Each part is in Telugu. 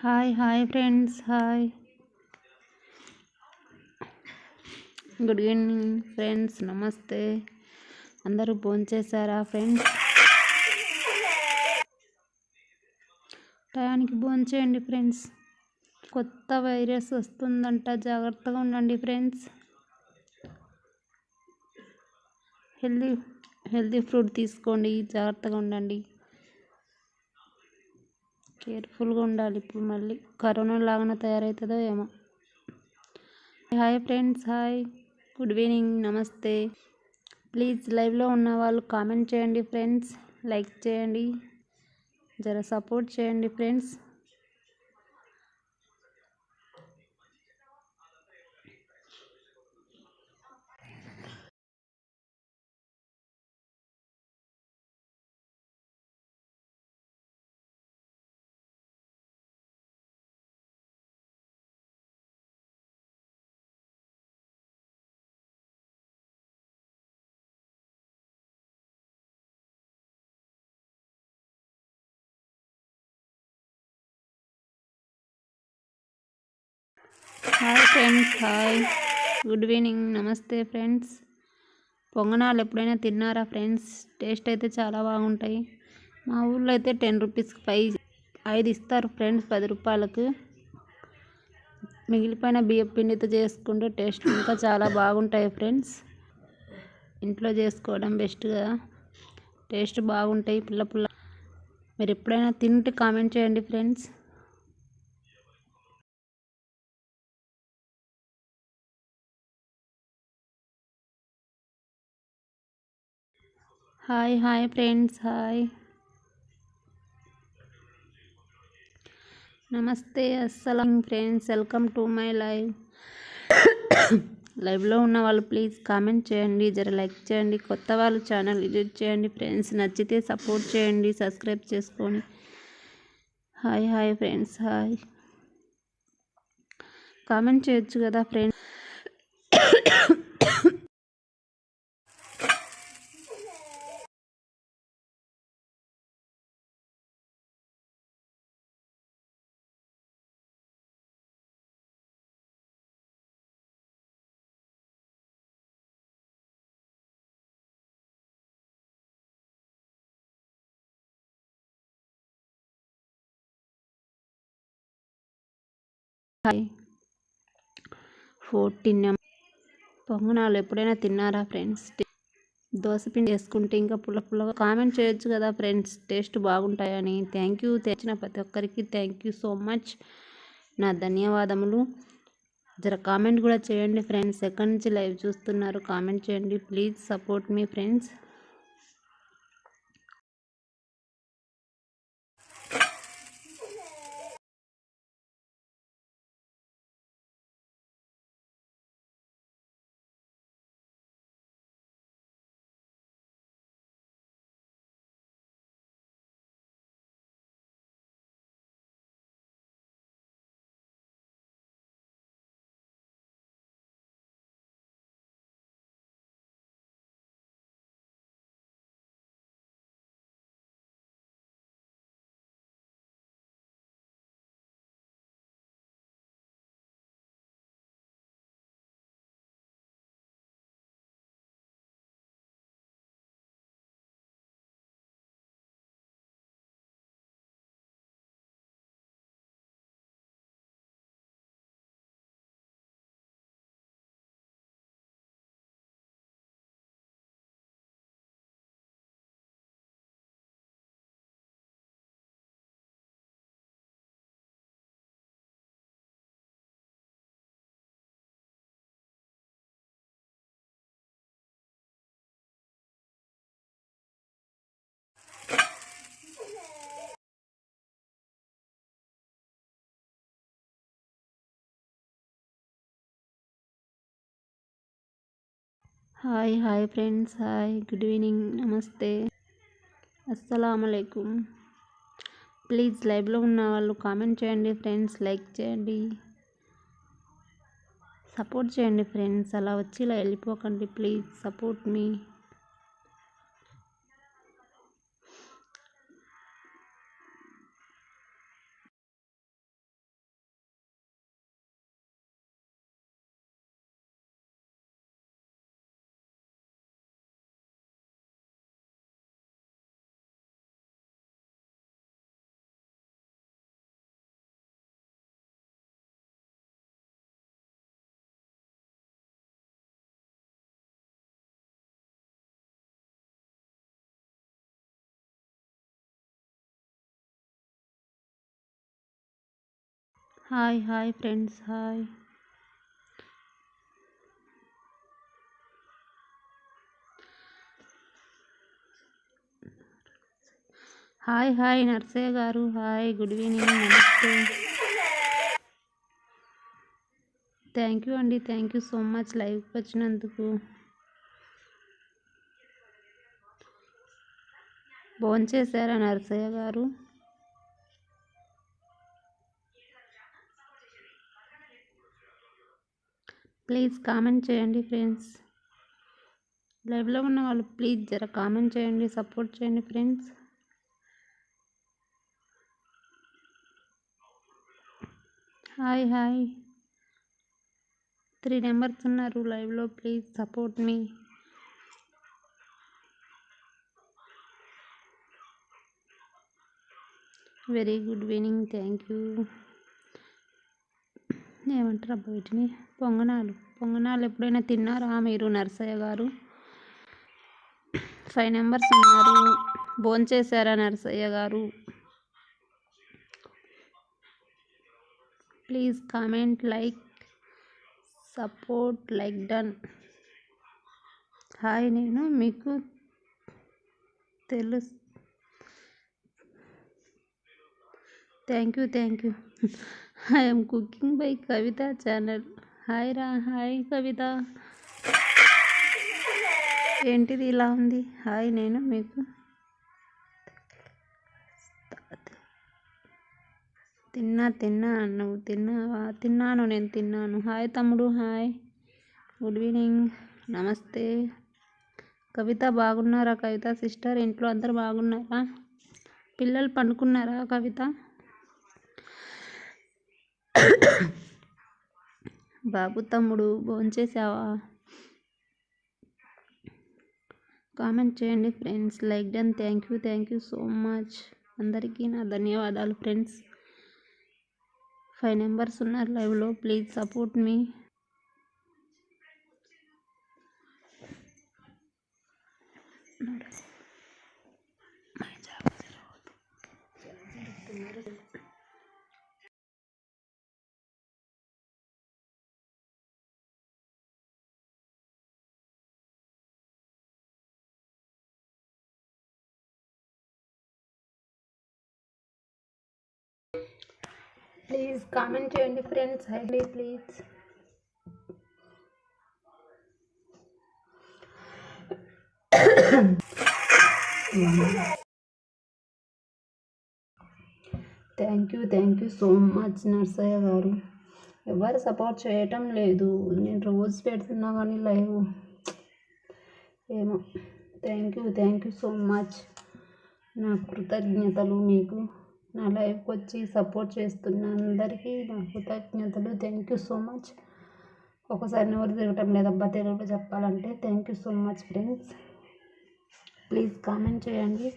Hi hi friends hi. Good evening friends namaste. అందరూ భోంచేశారా ఫ్రెండ్స్? టయానికి భోంచేయండి ఫ్రెండ్స్. కొత్త వైరస్ వస్తుందంట జాగ్రత్తగా ఉండండి ఫ్రెండ్స్. హెల్దీ హెల్దీ ఫ్రూట్ తీసుకోండి జాగ్రత్తగా ఉండండి. కేర్ఫుల్గా ఉండాలి. ఇప్పుడు మళ్ళీ కరోనా లాగానే తయారవుతుందో ఏమో. Hi friends hi. Good evening namaste. Please లైవ్లో ఉన్న వాళ్ళు కామెంట్ చేయండి ఫ్రెండ్స్. లైక్ చేయండి. జర సపోర్ట్ చేయండి friends. Hi friends hi good evening namaste friends పొంగనాలు ఎప్పుడైనా తిన్నారా ఫ్రెండ్స్ టేస్ట్ అయితే చాలా బాగుంటాయి. మా ఊళ్ళో అయితే టెన్ రూపీస్కి ఫైవ్ ఐదు ఇస్తారు ఫ్రెండ్స్ పది రూపాయలకు. మిగిలిపోయిన బియ్యం పిండితో చేసుకుంటే టేస్ట్ ఇంకా చాలా బాగుంటాయి ఫ్రెండ్స్ ఇంట్లో చేసుకోవడం బెస్ట్ కదా టేస్ట్ బాగుంటాయి పుల్ల పుల్ల. మీరు ఎప్పుడైనా తింటే కామెంట్ చేయండి friends hi hi friends hi. Namaste అస్సలం friends welcome to my live. లైవ్లో ఉన్న వాళ్ళు ప్లీజ్ కామెంట్ చేయండి జర లైక్ చేయండి కొత్త వాళ్ళు ఛానల్ విజిట్ చేయండి ఫ్రెండ్స్ నచ్చితే సపోర్ట్ చేయండి సబ్స్క్రైబ్ చేసుకోండి hi hi friends hi. Comment చేయొచ్చు కదా ఫ్రెండ్స్. హాయ్ ఫోర్టీన్ పొంగనాలు ఎప్పుడైనా తిన్నారా ఫ్రెండ్స్? దోశపిండి వేసుకుంటే ఇంకా పుల్ల పుల్లగా కామెంట్ చేయొచ్చు కదా ఫ్రెండ్స్. టేస్ట్ బాగుంటాయని. Thank you. తెచ్చిన ప్రతి ఒక్కరికి థ్యాంక్ యూ సో మచ్. నా ధన్యవాదములు. జర కామెంట్ కూడా చేయండి ఫ్రెండ్స్. ఎక్కడి నుంచి లైవ్ చూస్తున్నారు కామెంట్ చేయండి. Please support me friends. Hi hi friends hi good evening namaste. అస్సలం ప్లీజ్ లైవ్లో ఉన్న వాళ్ళు కామెంట్ చేయండి ఫ్రెండ్స్ లైక్ చేయండి. సపోర్ట్ చేయండి ఫ్రెండ్స్ అలా వచ్చి ఇలా వెళ్ళిపోకండి please support me. Hi hi friends hi. Hi hi Narsayya garu hi good evening namaste. Thank you అండి థ్యాంక్ యూ సో మచ్ లైవ్కి వచ్చినందుకు. భోంచేశారా నర్సయ్య గారు? ప్లీజ్ కామెంట్ చేయండి ఫ్రెండ్స్. లైవ్లో ఉన్న వాళ్ళు ప్లీజ్ జర కామెంట్ చేయండి సపోర్ట్ చేయండి friends. Hi hi. Three numbers ఉన్నారు లైవ్లో please support me. Very good evening thank you. ఏమంటారు? అబ్బా వీటిని పొంగనాలు. పొంగనాలు ఎప్పుడైనా తిన్నారా మీరు నర్సయ్య గారు? ఫైవ్ నెంబర్స్ ఉన్నారు. భోంచేశారా Narsayya garu? Please comment like support like done. Hi నేను మీకు తెలుసు thank you thank you I'm cooking by Kavitha channel hi రా హాయ్ కవిత ఏంటిది ఇలా ఉంది? హాయ్ నేను మీకు. తిన్నా తిన్నా నువ్వు తిన్నావా? తిన్నాను నేను తిన్నాను. హాయ్ తమ్ముడు హాయ్ గుడ్ ఈవినింగ్ నమస్తే. కవిత బాగున్నారా? కవిత సిస్టర్ ఇంట్లో అందరు బాగున్నారా? పిల్లలు పండుకున్నారా కవిత? బాబు తమ్ముడు భోంచేసావా కామెంట్ చేయండి friends. Like done. Thank you. Thank you so much. అందరికీ నా ధన్యవాదాలు ఫ్రెండ్స్. ఫైవ్ నెంబర్స్ ఉన్నారు లైవ్లో. Please support me. Please comment చేయండి friends highly please thank you thank you so much Narsayya garu. ఎవరు సపోర్ట్ చేయటం లేదు. నేను రోజు పెడుతున్నా కానీ లైవ్ ఏమో. Thank you thank you so much నా కృతజ్ఞతలు మీకు. నా లైఫ్కి వచ్చి సపోర్ట్ చేస్తున్న అందరికీ నా కృతజ్ఞతలు. Thank you so much. ఒకసారి నోరు తిరగటం లేదబ్బా తెలుగులో చెప్పాలంటే. Thank you so much friends. Please comment చేయండి.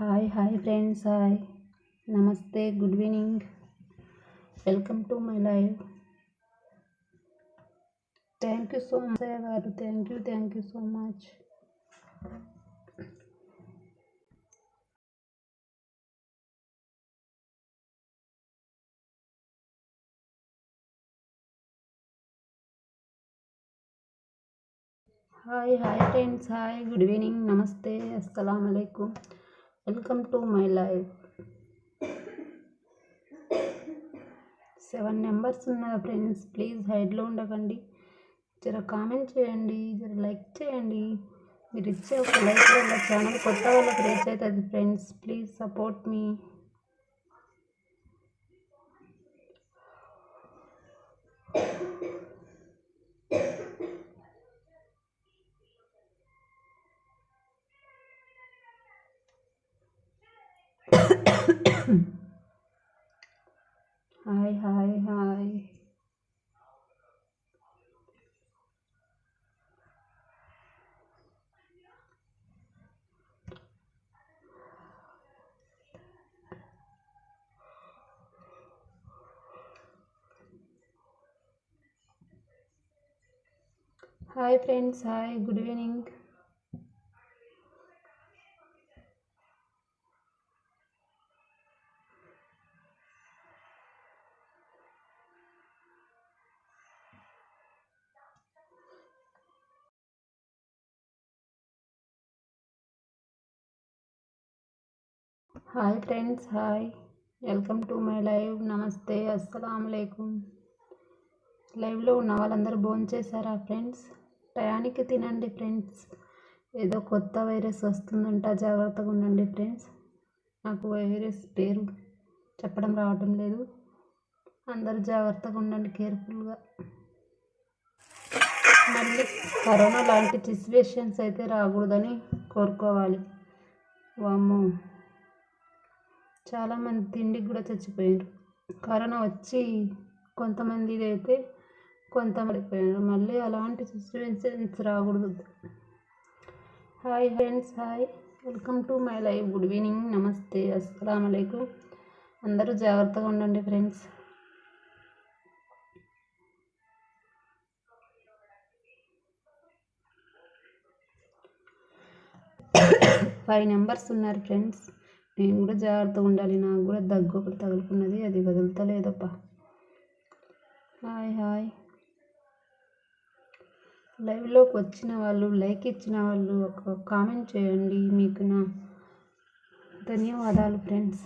Hi hi friends hi. Namaste good evening. Welcome to my live. Thank you so much garu thank you thank you so much hi hi friends hi good evening namaste అస్సలం అయికు welcome to my life seven numbers ఉన్నాయి ఫ్రెండ్స్ ప్లీజ్ హైడ్లో ఉండకండి. జర కామెంట్ చేయండి జర లైక్ చేయండి. మీరు ఇచ్చే ఒక లైక్ వల్ల ఛానల్ కొత్త వాళ్ళకి రీచ్ అవుతుంది friends. Please support me. Hi hi hi Hi friends, hi, good evening. Hi friends, hi, welcome to my live. Namaste, assalamu. లైవ్లో ఉన్న వాళ్ళందరూ భోంచేశారా ఫ్రెండ్స్? టయానికి తినండి ఫ్రెండ్స్. ఏదో కొత్త వైరస్ వస్తుందంట జాగ్రత్తగా ఉండండి ఫ్రెండ్స్. నాకు వైరస్ పేరు చెప్పడం రావటం లేదు. అందరూ జాగ్రత్తగా ఉండండి కేర్ఫుల్గా. మళ్ళీ కరోనా లాంటి సిచ్యువేషన్స్ అయితే రాకూడదని కోరుకోవాలి. వామ్మో. చాలామంది తిండికి కూడా చచ్చిపోయారు. కరోనా వచ్చి కొంతమంది అయితే కొంత పోయారు మళ్ళీ అలాంటి సిచ్యువేషన్స్ రాకూడదు. Hi friends hi. Welcome to my life good evening. Namaste. అస్సలం అయికు అందరూ జాగ్రత్తగా ఉండండి ఫ్రెండ్స్. ఫైవ్ నెంబర్స్ ఉన్నారు ఫ్రెండ్స్. నేను కూడా జాగ్రత్తగా ఉండాలి. నాకు కూడా దగ్గు ఒకటి తగులుకున్నది. అది వదులుతలేదప్ప. Hi hi. లైవ్లోకి వచ్చిన వాళ్ళు లైక్ ఇచ్చిన వాళ్ళు ఒక కామెంట్ చేయండి. మీకు నా ధన్యవాదాలు ఫ్రెండ్స్.